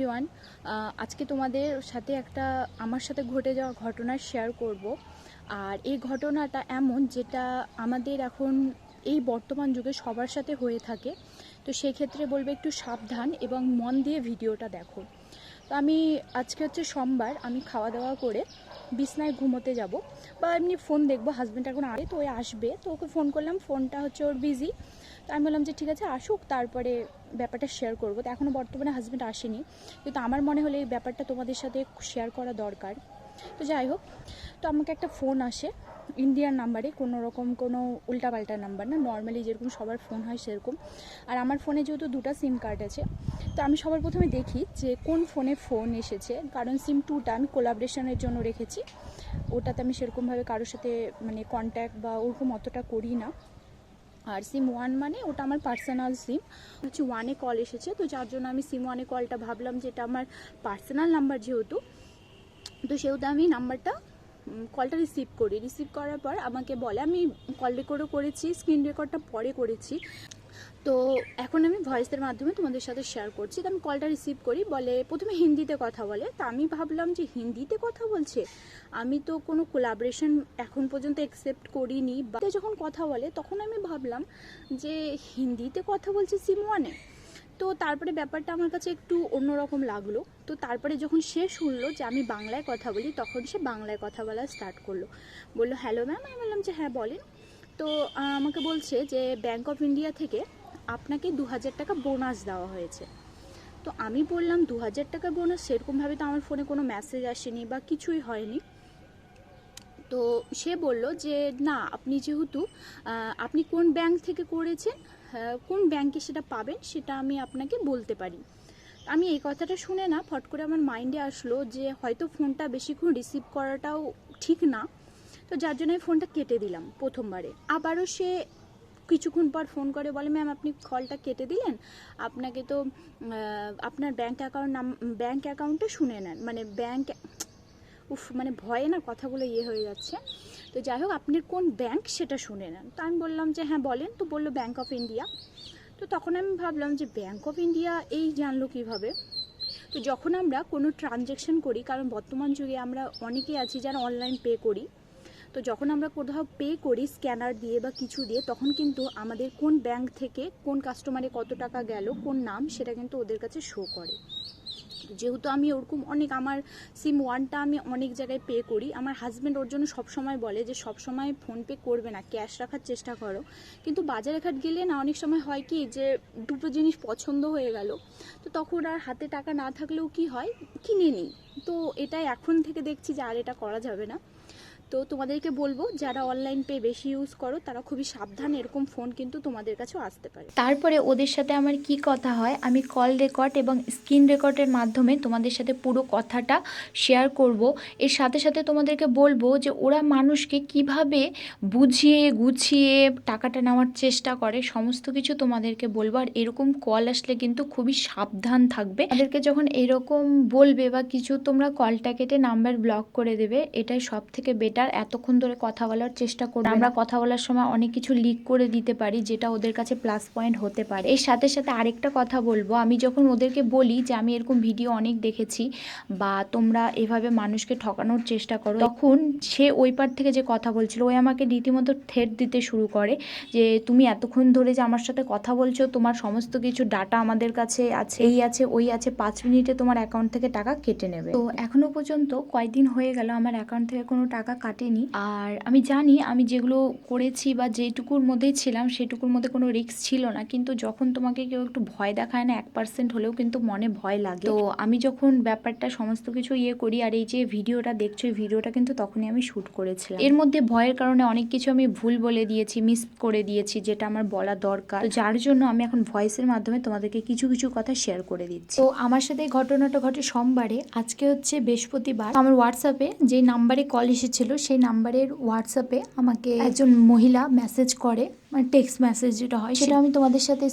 Everyone আজকে তোমাদের সাথে একটা আমার সাথে ঘটে যাওয়া ঘটনা শেয়ার করব। আর এই ঘটনাটা এমন যেটা আমাদের এখন এই বর্তমান যুগে সবার সাথে হয়ে থাকে। তো সেক্ষেত্রে বলবে একটু সাবধান এবং মন দিয়ে ভিডিওটা দেখো। তো আমি আজকে হচ্ছে সোমবার, আমি খাওয়া দাওয়া করে বিছনায় ঘুমোতে যাব। বা এমনি ফোন দেখব হাজব্যান্ড এখন আগে তো ওই আসবে। তো ওকে ফোন করলাম ফোনটা হচ্ছে ওর বিজি তো আমি বললাম যে, ঠিক আছে, আসুক, তারপরে ব্যাপারটা শেয়ার করব। তো এখনও বর্তমানে হাজব্যান্ড আসেনি। কিন্তু আমার মনে হলে এই ব্যাপারটা তোমাদের সাথে শেয়ার করা দরকার। তো যাই হোক, তো আমাকে একটা ফোন আসে ইন্ডিয়ান নাম্বারে কোনো রকম কোনো উল্টাপাল্টা নাম্বার না। নর্মালি যেরকম সবার ফোন হয় সেরকম। আর আমার ফোনে যেহেতু দুটো সিম কার্ড আছে তো আমি সবার প্রথমে দেখি যে কোন ফোনে ফোন এসেছে, কারণ সিম টুটা আমি কোলাবরেশনের জন্য রেখেছি। ওটাতে আমি সেরকমভাবে কারোর সাথে মানে কন্ট্যাক্ট বা ওরকম অতটা করি না। আর সিম ওয়ান মানে ওটা আমার পার্সোনাল সিম। হচ্ছে ওয়ানে কল এসেছে, তো যার জন্য আমি সিম ওয়ানে কলটা ভাবলাম যে এটা আমার পার্সোনাল নাম্বার যেহেতু, তো সেহেতু আমি নাম্বারটা কলটা রিসিভ করি। রিসিভ করার পর আমাকে বলে, আমি কল রেকর্ডও করেছি স্ক্রিন রেকর্ডটা পরে করেছি। তো এখন আমি ভয়েসের মাধ্যমে তোমাদের সাথে শেয়ার করছি। তো আমি কলটা রিসিভ করি, বলে প্রথমে হিন্দিতে কথা বলে। তা আমি ভাবলাম যে হিন্দিতে কথা বলছে? আমি তো কোনো কোলাবরেশন এখন পর্যন্ত অ্যাকসেপ্ট করিনি বা যখন কথা বলে, তখন আমি ভাবলাম যে হিন্দিতে কথা বলছে সিম ওয়ানে তো তারপরে ব্যাপারটা আমার কাছে একটু অন্যরকম লাগল। তো তারপরে যখন সে শুনলো যে আমি বাংলায় কথা বলি, তখন সে বাংলায় কথা বলা স্টার্ট করল। বলল হ্যালো ম্যাম আমি বললাম যে হ্যাঁ বলেন। তো আমাকে বলছে যে ব্যাংক অফ ইন্ডিয়া থেকে আপনাকে দু হাজার টাকা বোনাস দেওয়া হয়েছে। তো আমি বললাম দু হাজার টাকা বোনাস সেরকমভাবে তো আমার ফোনে কোনো মেসেজ আসেনি বা কিছুই হয়নি। তো সে বলল যে, না, আপনি যেহেতু আপনি কোন ব্যাংক থেকে করেছেন কোন ব্যাংকে সেটা পাবেন, সেটা আমি আপনাকে বলতে পারি। আমি এই কথাটা শুনে না, ফট করে আমার মাইন্ডে আসলো যে হয়তো ফোনটা বেশিক্ষণ রিসিভ করাটাও ঠিক না। তো যার জন্য আমি ফোনটা কেটে দিলাম প্রথমবারে। আবারও সে কিছুক্ষণ পর ফোন করে বলে, ম্যাম, আপনি কলটা কেটে দিলেন? আপনাকে তো আপনার ব্যাংক অ্যাকাউন্ট নাম, ব্যাংক অ্যাকাউন্টটা শুনে নেন। মানে ব্যাংক, উফ মানে ভয়ে না কথাগুলো ইয়ে হয়ে যাচ্ছে। তো যাই হোক আপনার কোন ব্যাংক সেটা শুনে নেন। তো আমি বললাম যে হ্যাঁ বলেন। তো বলল, ব্যাংক অফ ইন্ডিয়া। তো তখন আমি ভাবলাম যে, ব্যাংক অফ ইন্ডিয়া এই জানলো কীভাবে? তো যখন আমরা কোনো ট্রানজ্যাকশন করি, কারণ বর্তমান যুগে আমরা অনেকেই আছি যারা অনলাইন পে করি তো যখন আমরা কোথাও পে করি স্ক্যানার দিয়ে বা কিছু দিয়ে, তখন কিন্তু আমাদের কোন ব্যাংক থেকে কোন কাস্টমারে কত টাকা গেল, কোন নাম, সেটা কিন্তু ওদের কাছে শো করে। যেহেতু আমি ওরকম অনেক, আমার সিম ওয়ানটা আমি অনেক জায়গায় পে করি, আমার হাজব্যান্ড ওর জন্য সবসময় বলে যে, সবসময় ফোনপে করবে না ক্যাশ রাখার চেষ্টা করো। কিন্তু বাজারে ঘাট গেলে না, অনেক সময় হয় কি যে, দুটো জিনিস পছন্দ হয়ে গেল, তো তখন আর হাতে টাকা না থাকলেও কি হয়? কিনে নিই। তো এটাই এখন থেকে দেখছি যে, আর এটা করা যাবে না। তো তোমাদেরকে বলব, যারা অনলাইন পে বেশি ইউজ করো, তারা খুবই সাবধান এরকম ফোন কিন্তু তোমাদের কাছেও আসতে পারে। তারপরে ওদের সাথে আমার কি কথা হয়, আমি কল রেকর্ড এবং স্ক্রিন রেকর্ডের মাধ্যমে তোমাদের সাথে পুরো কথাটা শেয়ার করব। এর সাথে সাথে তোমাদেরকে বলব যে, ওরা মানুষকে কীভাবে বুঝিয়ে, গুছিয়ে টাকাটা নেওয়ার চেষ্টা করে, সমস্ত কিছু তোমাদেরকে বলব। আর এরকম কল আসলে কিন্তু খুবই সাবধান থাকবে। তাদেরকে যখন এরকম বলবে বা কিছু, তোমরা কলটা কেটে নাম্বার ব্লক করে দেবে, এটাই সব থেকে বেটার এতক্ষণ ধরে কথা বলার চেষ্টা করব আমরা কথা বলার সময় অনেক কিছু লিক করে দিতে পারি, যেটা ওদের কাছে প্লাস পয়েন্ট হতে পারে। এর সাথে সাথে আরেকটা কথা বলব, আমি যখন ওদেরকে বলি যে, আমি এরকম ভিডিও অনেক দেখেছি বা তোমরা এভাবে মানুষকে ঠকানোর চেষ্টা করো, তখন সে ওই পার থেকে যে কথা বলছিল, ওই আমাকে রীতিমতো থেট দিতে শুরু করে যে, তুমি এতক্ষণ ধরে যে আমার সাথে কথা বলছো, তোমার সমস্ত কিছু ডাটা আমাদের কাছে আছে, এই আছে, ওই আছে, পাঁচ মিনিটে তোমার অ্যাকাউন্ট থেকে টাকা কেটে নেবে। তো এখনও পর্যন্ত কয়দিন হয়ে গেল আমার অ্যাকাউন্ট থেকে কোনো টাকা কাটেনি। আর আমি জানি আমি যেগুলো করেছি বা যেটুকুর মধ্যেই ছিলাম সেটুকুর মধ্যে কোনো রিস্ক ছিল না। কিন্তু যখন তোমাকে কেউ একটু ভয় দেখায় না, এক পার্সেন্ট হলেও কিন্তু মনে ভয় লাগে। তো আমি যখন ব্যাপারটা সমস্ত কিছু ইয়ে করি আর এই যে ভিডিওটা দেখছ, এই ভিডিওটা কিন্তু তখনই আমি শ্যুট করেছিলাম। এর মধ্যে ভয়ের কারণে অনেক কিছু আমি ভুল বলে দিয়েছি মিস করে দিয়েছি, যেটা আমার বলা দরকার। যার জন্য আমি এখন ভয়েসের মাধ্যমে তোমাদেরকে কিছু কিছু কথা শেয়ার করে দিচ্ছি। তো আমার সাথে ঘটনাটা ঘটে সোমবারে। আজকে হচ্ছে বৃহস্পতিবার। আমার হোয়াটসঅ্যাপে যে নাম্বারে কল এসেছিল সেই নাম্বারের হোয়াটসঅ্যাপে আমাকে একজন মহিলা মেসেজ করে মানে টেক্সট মেসেজ যেটা হয়, সেটা আমি তোমাদের সাথে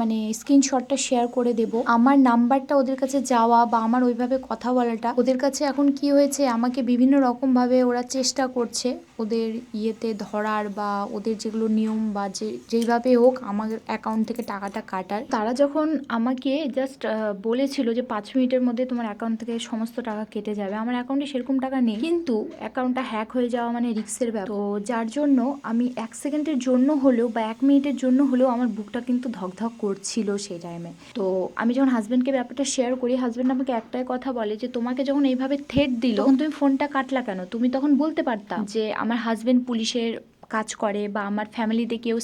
মানে স্ক্রিনশটটা শেয়ার করে দেব। আমার নাম্বারটা ওদের কাছে যাওয়া বা আমার ওইভাবে কথা বলাটা, ওদের কাছে এখন কি হয়েছে, আমাকে বিভিন্ন রকম ভাবে ওরা চেষ্টা করছে ওদের ইয়েতে ধরার বা ওদের যেগুলো নিয়ম বা যে, যেইভাবে হোক আমার অ্যাকাউন্ট থেকে টাকাটা কাটার। তারা যখন আমাকে জাস্ট বলেছিল যে পাঁচ মিনিটের মধ্যে তোমার অ্যাকাউন্ট থেকে সমস্ত টাকা কেটে যাবে, আমার অ্যাকাউন্টে সেরকম টাকা নেই। কিন্তু অ্যাকাউন্টটা হ্যাক হয়ে যাওয়া মানে রিক্সের ব্যাপার। তো যার জন্য আমি এক সেকেন্ডের জন্য হলেও বা এক মিনিটের জন্য হলেও আমার বুকটা কিন্তু ধকধক করছিল সেই টাইমে তো আমি যখন হাজব্যান্ডকে ব্যাপারটা শেয়ার করি হাজব্যান্ড আমাকে একটাই কথা বলে যে তোমাকে যখন এইভাবে থেট দিল তখন তুমি ফোনটা কাটলা কেন? তুমি তখন বলতে পারতাম যে আমার হাজব্যান্ড পুলিশের কাজ করে বা আমার ফ্যামিলিতে কেউ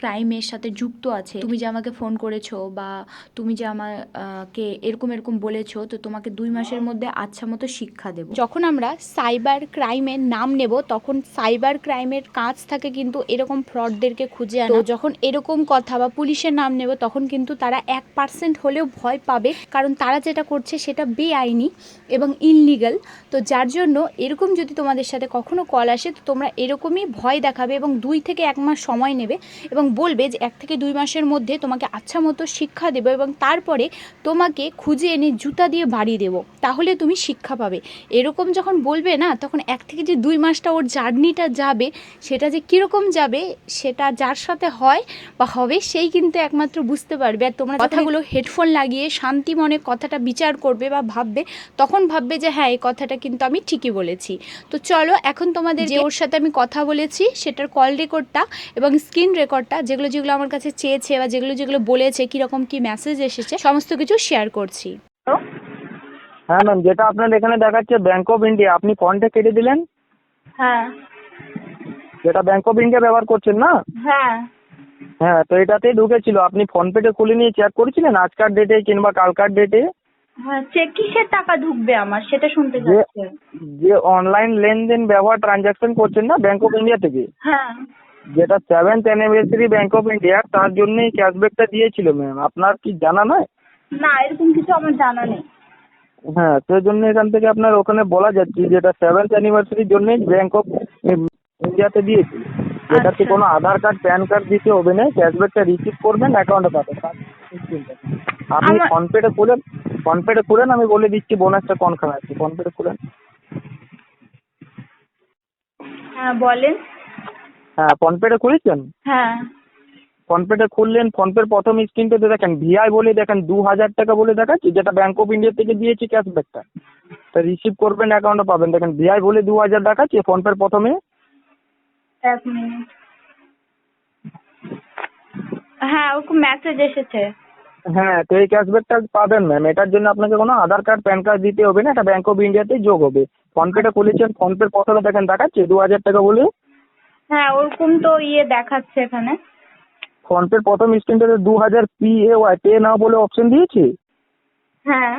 ক্রাইমের সাথে যুক্ত আছে। তুমি যে আমাকে ফোন করেছ বা তুমি যে আমাকে এরকম এরকম বলেছ, তো তোমাকে দুই মাসের মধ্যে আচ্ছা মতো শিক্ষা দেবো। যখন আমরা সাইবার ক্রাইমের নাম নেব, তখন সাইবার ক্রাইমের কাজ থাকে কিন্তু এরকম ফ্রডদেরকে খুঁজে আনা। যখন এরকম কথা বা পুলিশের নাম নেব, তখন কিন্তু তারা এক পার্সেন্ট হলেও ভয় পাবে, কারণ তারা যেটা করছে সেটা বেআইনি এবং ইনলিগাল তো যার জন্য এরকম যদি তোমাদের সাথে কখনো কল আসে, তো তোমরা এরকমই ভয় দেখাবে এবং দুই থেকে এক মাস সময় নেবে এবং বলবে যে এক থেকে দুই মাসের মধ্যে তোমাকে আচ্ছা মতো শিক্ষা দেবো এবং তারপরে তোমাকে খুঁজে এনে জুতা দিয়ে বাড়ি দেবো। তাহলে তুমি শিক্ষা পাবে। এরকম যখন বলবে না তখন এক থেকে যে দুই মাসটা ওর জার্নিটা যাবে সেটা যে কীরকম যাবে সেটা যার সাথে হয় বা হবে সেই কিন্তু একমাত্র বুঝতে পারবে। আর তোমরা কথাগুলো হেডফোন লাগিয়ে শান্তি মনে কথাটা বিচার করবে বা ভাববে তখন ভাববে যে হ্যাঁ এই কথাটা কিন্তু আমি ঠিকই বলেছি। তো চলো এখন তোমাদের যে ওর সাথে আমি কথা বলেছি সেটার কল রেকর্ডটা এবং স্ক্রিন রেকর্ডটা যেগুলো যেগুলো আমার কাছে চেয়েছে বা যেগুলো যেগুলো বলেছে কীরকম কি মেসেজ এসেছে সমস্ত কিছু শেয়ার করছি। হ্যাঁ ম্যাম যেটা আপনার এখানে দেখাচ্ছে ব্যাংক অফ ইন্ডিয়া আপনি ফোনটা কেটে দিলেন? হ্যাঁ। যেটা ব্যাংক অফ ইন্ডিয়া ব্যবহার করছেন না? হ্যাঁ। হ্যাঁ তো এটাতেই ঢুকেছিল। আপনি ফোনপেতে খুলে নিয়ে চেক করেছিলেন আজকার ডেটে কিংবা কালকার ডেটে হ্যাঁ চেক কিসের টাকা ঢুকবে আমার সেটা শুনতে যে চাচ্ছি। যে অনলাইন লেনদেন ব্যবহার ট্রানজাকশন করছেন না ব্যাংক অফ ইন্ডিয়া থেকে? হ্যাঁ। যেটা seventh anniversary bank of India তার জন্যই ক্যাশব্যাকটা দিয়েছিল ম্যাম আপনার কি জানা নয় না এরকম কিছু আমার জানা নেই। হ্যাঁ সেই জন্য এখান থেকে আপনার ওখানে বলা যাচ্ছে যেটা সেভেন্থ অ্যানিভার্সারির জন্যই ব্যাংক অফ ইন্ডিয়াতে দিয়েছিল। যেটাতে। কোনো আধার কার্ড প্যান কার্ড দিতে হবে না ক্যাশব্যাকটা রিসিভ করবেন অ্যাকাউন্টে পাবেন। আপনি ফোনপেটা খুলেন ফোনপেটা খুলেন আমি বলে দিচ্ছি বোনাসটা কোনখানে আছে? ফোনপেটা খুলেন। হ্যাঁ বলেন। হ্যাঁ ফোনপেটা খুলেছেন? হ্যাঁ। ফোনপেটা খুললেন ফোনপের প্রথম স্ক্রিনটাতে দেখেন ভিআই বলে দেখেন দু হাজার টাকা বলে দেখাচ্ছে যেটা ব্যাংক অফ ইন্ডিয়া থেকে দিয়েছে ক্যাশব্যাকটা তা রিসিভ করবেন অ্যাকাউন্টে পাবেন। দেখেন ভিআই বলে দু হাজার দেখাচ্ছে ফোনপের প্রথমে। এক মিনিট। হ্যাঁ ওরকম মেসেজ এসেছে। হ্যাঁ তো এই ক্যাশব্যাকটা পাবেন ম্যাম এটার জন্য আপনাকে কোনো আধার কার্ড প্যান কার্ড দিতে হবে না এটা ব্যাংক অফ ইন্ডিয়াতেই যোগ হবে। ফোনপেটা খুলেছেন ফোনপের প্রথমে দেখেন দেখাচ্ছে দু হাজার টাকা বলে হ্যাঁ ওরকম তো ইয়ে দেখাচ্ছে এখানে। ফোনপের প্রথম স্ক্রিনটাতে দু হাজার P A Y pay now বলে অপশন দিয়েছে? হ্যাঁ।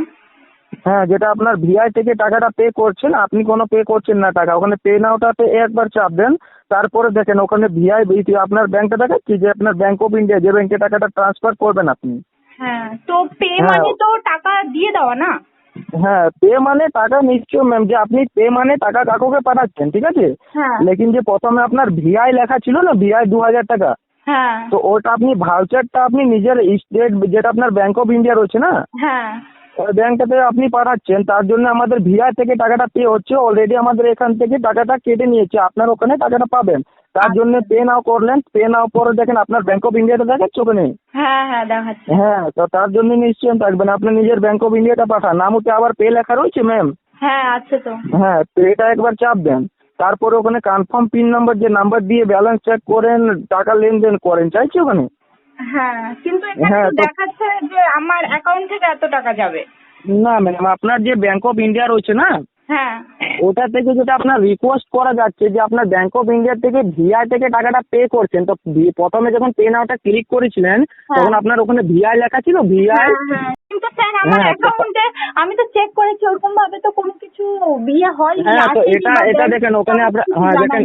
হ্যাঁ যেটা আপনার ভিআই থেকে টাকাটা পে করছেন আপনি কোনো পে করছেন না টাকা। ওখানে পে নাওটাতে একবার চাপ দেন তারপরে দেখেন ওখানে ভিআই আপনার ব্যাংকটা দেখাচ্ছি যে আপনার ব্যাংক অফ ইন্ডিয়া যে ব্যাংকে টাকাটা ট্রান্সফার করবেন আপনি। হ্যাঁ তো পে হ্যাঁ। মানে তো টাকা দিয়ে দেওয়া না? হ্যাঁ পে মানে টাকা নিশ্চয় ম্যাম যে আপনি পে মানে টাকা কাকুকে পাঠাচ্ছেন ঠিক আছে? হ্যাঁ। লেকিন যে প্রথমে আপনার ভিআই লেখা ছিল না ভিআই দু হাজার টাকা? হ্যাঁ। তো ওটা আপনি ভাউচারটা আপনি নিজের স্টেট যেটা আপনার ব্যাংক অফ ইন্ডিয়া রয়েছে না? হ্যাঁ। ব্যাংকটাতে আপনি পাঠাচ্ছেন তার জন্য আমাদের ভিআই থেকে টাকাটা পে হচ্ছে অলরেডি আমাদের এখান থেকে টাকাটা কেটে নিয়েছে আপনার ওখানে টাকাটা পাবেন। তার জন্য পে নাও করলেন পে নাও পরে দেখেন আপনার ব্যাংক অফ ইন্ডিয়াটা দেখাচ্ছে ওখানে হ্যাঁ হ্যাঁ দেখাচ্ছে। হ্যাঁ তো তার জন্য নিশ্চয়ই থাকবেন আপনি নিজের ব্যাংক অফ ইন্ডিয়াটা পাঠান। নামতে আবার পে লেখা রয়েছে ম্যাম হ্যাঁ আছে তো। হ্যাঁ এটা একবার চাপ দেন। তারপরে ওখানে কনফার্ম পিন নাম্বার যে নাম্বার দিয়ে ব্যালেন্স চেক করেন টাকা লেনদেন করেন চাইছি ওখানে? হ্যাঁ কিন্তু এখানে হ্যাঁ, তো দেখাচ্ছে যে আমার অ্যাকাউন্ট থেকে এত টাকা যাবে। না ম্যাম আপনার যে ব্যাংক অফ ইন্ডিয়া রয়েছে না হ্যাঁ। ওটা থেকে যেটা আপনার রিকোয়েস্ট করা যাচ্ছে যে আপনার ব্যাংক অফ ইন্ডিয়া থেকে ভিআই থেকে টাকাটা পে করছেন তো প্রথমে যখন পে নাওটা ক্লিক করেছিলেন হ্যাঁ। তখন আপনার ওখানে ভিআই লেখা ছিল ভিআই হ্যাঁ, হ্যাঁ। কিন্তু স্যার আমার হ্যাঁ, অ্যাকাউন্টে আমি তো চেক করেছি ওরকম ভাবে তো কোনো কিছু বিয়ে হয়নি হ্যাঁ তো এটা এটা দেখেন ওখানে আপনার হ্যাঁ দেখেন।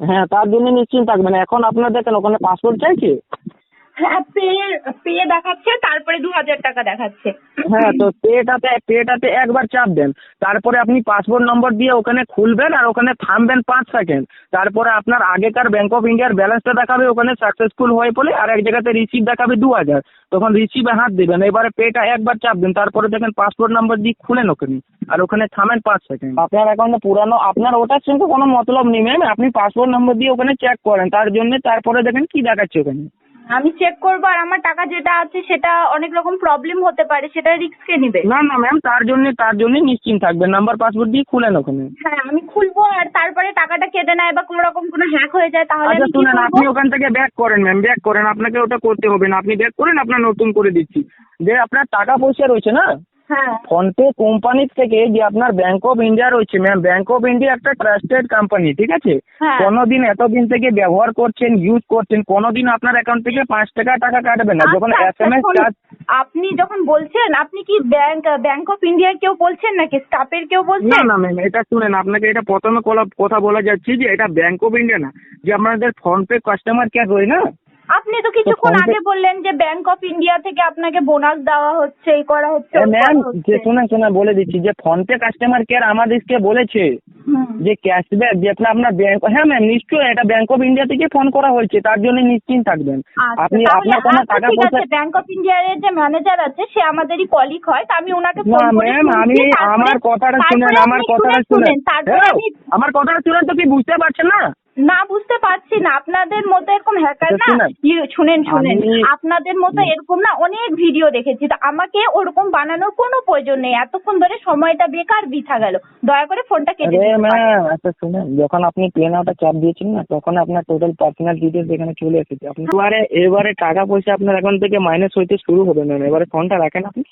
হ্যাঁ তার জন্য নিশ্চিন্ত থাকবেন। এখন আপনার দেখেন ওখানে পাসপোর্ট চাইছে? হ্যাঁ পে পে দেখাচ্ছে তারপরে দু হাজার টাকা দেখাচ্ছে। হ্যাঁ তো পেটাতে পেটাতে একবার চাপ দেন। তারপরে আপনি পাসপোর্ট নম্বর দিয়ে ওখানে খুলবেন আর ওখানে থামবেন পাঁচ সেকেন্ড। তারপরে আপনার আগেকার ব্যাংক অফ ইন্ডিয়ার ব্যালেন্সটা দেখাবে ওখানে সাকসেসফুল হয়ে বলে আর এক জায়গাতে রিসিভ দেখাবে দু হাজার। তখন রিসিভে হাত দেবেন এবারে পেটা একবার চাপ দেন তারপরে দেখেন পাসপোর্ট নাম্বার দিয়ে খুলেন ওখানে আর ওখানে থামেন পাঁচ সেকেন্ড। আপনার অ্যাকাউন্টে পুরানো আপনার ওটার সঙ্গে কোনো মতলব নেই ম্যাম আপনি পাসপোর্ট নম্বর দিয়ে ওখানে চেক করেন তার জন্য তারপরে দেখেন কি দেখাচ্ছে ওখানে। আমি চেক করব আর আমার টাকা যেটা আছে সেটা অনেক রকম প্রবলেম হতে পারে সেটা রিস্ক কে নিবে। না না ম্যাম তার জন্য তার জন্য নিশ্চিন্ত থাকবেন নাম্বার পাসওয়ার্ড দিয়ে খুলেন ওখানে। হ্যাঁ আমি খুলবো আর তারপরে টাকাটা কেটে নেয় বা কোনো রকম কোনো হ্যাক হয়ে যায় তাহলে আচ্ছা শুনেন আপনি ওখান থেকে ব্যাক করেন ম্যাম ব্যাক করেন। আপনাকে ওটা করতে হবে না। আপনি ব্যাক করেন আপনার নতুন করে দিচ্ছি। যে আপনার টাকা পয়সা রয়েছে না হ্যাঁ। ফোনপে কোম্পানির থেকে যে আপনার ব্যাংক অফ ইন্ডিয়া রয়েছে ম্যাম ব্যাংক অফ ইন্ডিয়া একটা ট্রাস্টেড কোম্পানি ঠিক আছে? হ্যাঁ। কোনোদিন এতদিন থেকে ব্যবহার করছেন ইউজ করছেন কোনোদিন আপনার অ্যাকাউন্ট থেকে পাঁচ টাকা টাকা কাটবে না। যখন এস এম এস চার্জ আপনি যখন বলছেন আপনি কি ব্যাংক ব্যাংক অফ ইন্ডিয়ার কেউ বলছেন নাকি? স্টাফের কেউ বলছেন? না না ম্যাম এটা শুনেন আপনাকে এটা প্রথমে কথা বলা যাচ্ছে যে এটা ব্যাংক অফ ইন্ডিয়া না যে আপনাদের ফোনপে কাস্টমার কেয়ার রয়ে না? আপনি তো কিছুক্ষণ আগে বললেন যে ব্যাংক অফ ইন্ডিয়া থেকে আপনাকে বোনাস দেওয়া হচ্ছে এই করা হচ্ছে ম্যাম যে শুনেন শুনে বলে দিচ্ছি যে ফোনপে কাস্টমার কেয়ার আমাদেরকে বলেছে যে ক্যাশব্যাক যে আপনার আপনার ব্যাংক হ্যাঁ ম্যাম নিশ্চয়ই এটা ব্যাংক অফ ইন্ডিয়া থেকে ফোন করা হয়েছে তার জন্য নিশ্চিন্ত থাকবেন। আচ্ছা, আপনি আপনার কোনো আচ্ছা, টাকা পয়সা ব্যাংক অফ ইন্ডিয়ার যে ম্যানেজার আছে সে আমাদেরই কলিগ হয় তা আমি ওনাকে ফোন করে ম্যাম আমি আমার কথাটা শুনেন আমার কথাটা শুনেন, হ্যাঁ, আমি আমার কথাটা শুনেন তো কি বুঝতে পারছেন না? না বুঝতে পারছি না। আপনাদের মতো এরকম হ্যাকার না? শুনেন। শুনেন আপনাদের মতো এরকম না অনেক ভিডিও দেখেছি। তো আমাকে ওরকম বানানোর কোনো প্রয়োজন নেই। এতক্ষণ ধরে সময়টা বেকার বৃথা গেল। দয়া করে ফোনটা কেটে আরে দিন। ম্যাম আচ্ছা শুনেন। যখন আপনি প্লেন আউটটা চাপ দিয়েছেন না তখন আপনার টোটাল পার্সোনাল ডিটেলস এখানে চলে এসেছে। আপনি এবারে এবারে টাকা পয়সা আপনার অ্যাকাউন্ট থেকে মাইনাস হইতে শুরু হবে ম্যাম এবারে ফোনটা রাখেন আপনি।